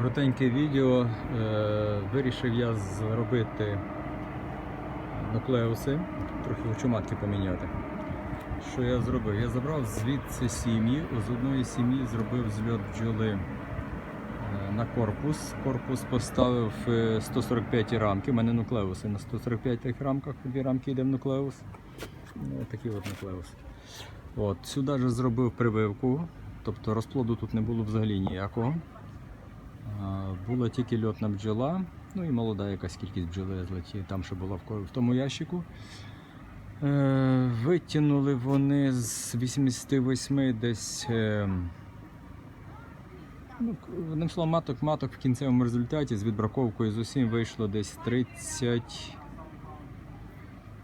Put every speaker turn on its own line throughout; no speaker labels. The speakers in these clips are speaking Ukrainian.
Коротеньке відео. Е, Вирішив я зробити нуклеуси, трохи хочу матки поміняти. Що я зробив? Я забрав звідси сім'ї, з одної сім'ї зробив зльот бджоли е, на корпус. Корпус поставив е, 145 рамки. У мене нуклеуси на 145 рамках, дві рамки йде в нуклеус. Ну, такий от нуклеус. От, сюди ж зробив прививку, тобто розплоду тут не було взагалі ніякого. Була тільки льотна бджола, ну і молода якась кількість бджоли злеті, там ще була в тому ящику. Е, Витягнули вони з 88 десь. е, Ну, одним словом, маток, маток в кінцевому результаті з відбраковкою з усім вийшло десь 30.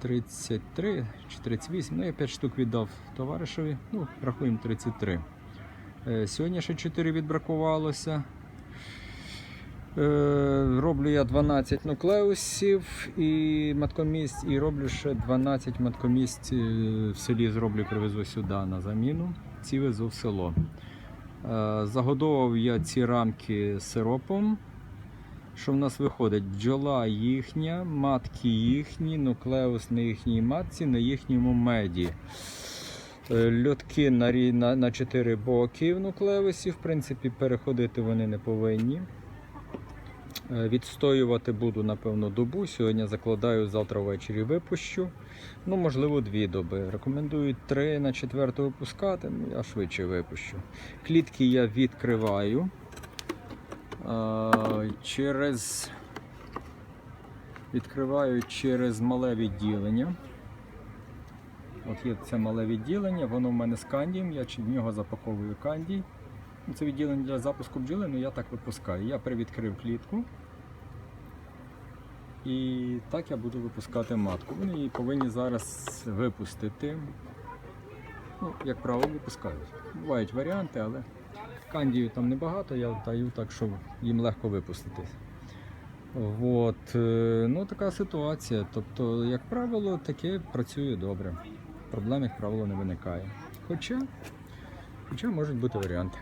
33 чи 38. Ну, я 5 штук віддав товаришеві, ну, рахуємо 33. Е, Сьогодні ще 4 відбракувалося. Е, Роблю я 12 нуклеусів і маткомісць, і роблю ще 12 маткомісць е, в селі зроблю, привезу сюди на заміну. Ці везу в село. Е, Загодовував я ці рамки сиропом. Що в нас виходить? Бджола їхня, матки їхні, нуклеус на їхній матці, на їхньому меді. Льотки на, на, на 4 боки в нуклеусі, в принципі, переходити вони не повинні. Е, Відстоювати буду, напевно, добу. Сьогодні закладаю, завтра ввечері випущу. Ну, можливо, дві доби. Рекомендують три на четверту випускати, ну, я швидше випущу. Клітки я відкриваю. Е, Через відкриваю через мале відділення. От є це мале відділення, воно в мене з кандієм, я в нього запаковую кандій. Це відділення для запуску бджоли, але я так випускаю. Я привідкрив клітку. І так я буду випускати матку. Вони її повинні зараз випустити. Ну, як правило, випускають. Бувають варіанти, але кандію там небагато, я даю так, щоб їм легко випуститись. От, е, ну така ситуація. Тобто, як правило, таке працює добре. Проблем, як правило, не виникає. Хоча, хоча можуть бути варіанти.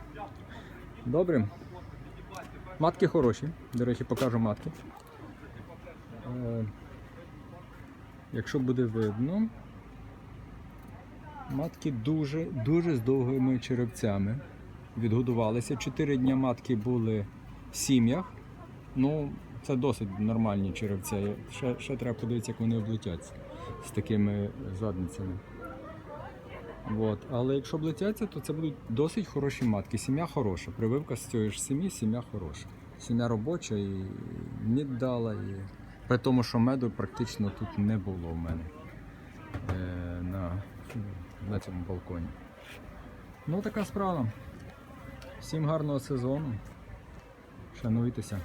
Добре. Матки хороші. До речі, покажу матки. Е, якщо буде видно, матки дуже, дуже з довгими черевцями. Відгодувалися. Чотири дні матки були в сім'ях. Ну, це досить нормальні черевця. Ще, ще треба подивитися, як вони облетяться з такими задницями. От. Але якщо облетяться, то це будуть досить хороші матки. Сім'я хороша. Прививка з цієї ж сім'ї, сім'я хороша. Сім'я робоча і мід дала. І... При тому, що меду практично тут не було в мене е, на, на цьому балконі. Ну, така справа. Всім гарного сезону. Шануйтеся.